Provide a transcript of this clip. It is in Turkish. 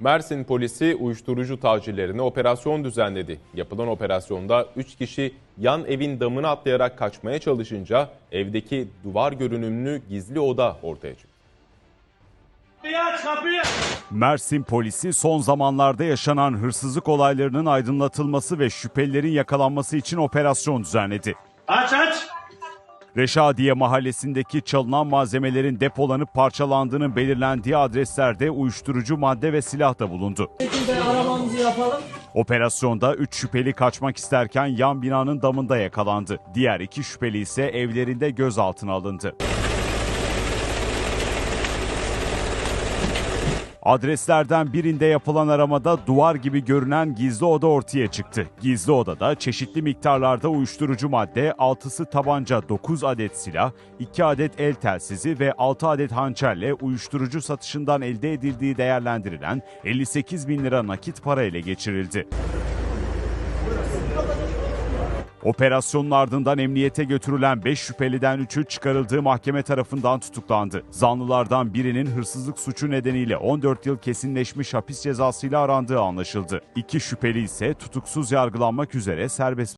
Mersin polisi uyuşturucu tacirlerine operasyon düzenledi. Yapılan operasyonda 3 kişi yan evin damını atlayarak kaçmaya çalışınca evdeki duvar görünümlü gizli oda ortaya çıktı. Mersin polisi son zamanlarda yaşanan hırsızlık olaylarının aydınlatılması ve şüphelilerin yakalanması için operasyon düzenledi. Aç aç. Reşadiye mahallesindeki çalınan malzemelerin depolanıp parçalandığının belirlendiği adreslerde uyuşturucu madde ve silah da bulundu. Operasyonda 3 şüpheli kaçmak isterken yan binanın damında yakalandı. Diğer 2 şüpheli ise evlerinde gözaltına alındı. Adreslerden birinde yapılan aramada duvar gibi görünen gizli oda ortaya çıktı. Gizli odada çeşitli miktarlarda uyuşturucu madde, 6'sı tabanca, 9 adet silah, 2 adet el telsizi ve 6 adet hançerle uyuşturucu satışından elde edildiği değerlendirilen 58 bin lira nakit para ele geçirildi. Operasyonun ardından emniyete götürülen 5 şüpheliden 3'ü çıkarıldığı mahkeme tarafından tutuklandı. Zanlılardan birinin hırsızlık suçu nedeniyle 14 yıl kesinleşmiş hapis cezasıyla arandığı anlaşıldı. İki şüpheli ise tutuksuz yargılanmak üzere serbest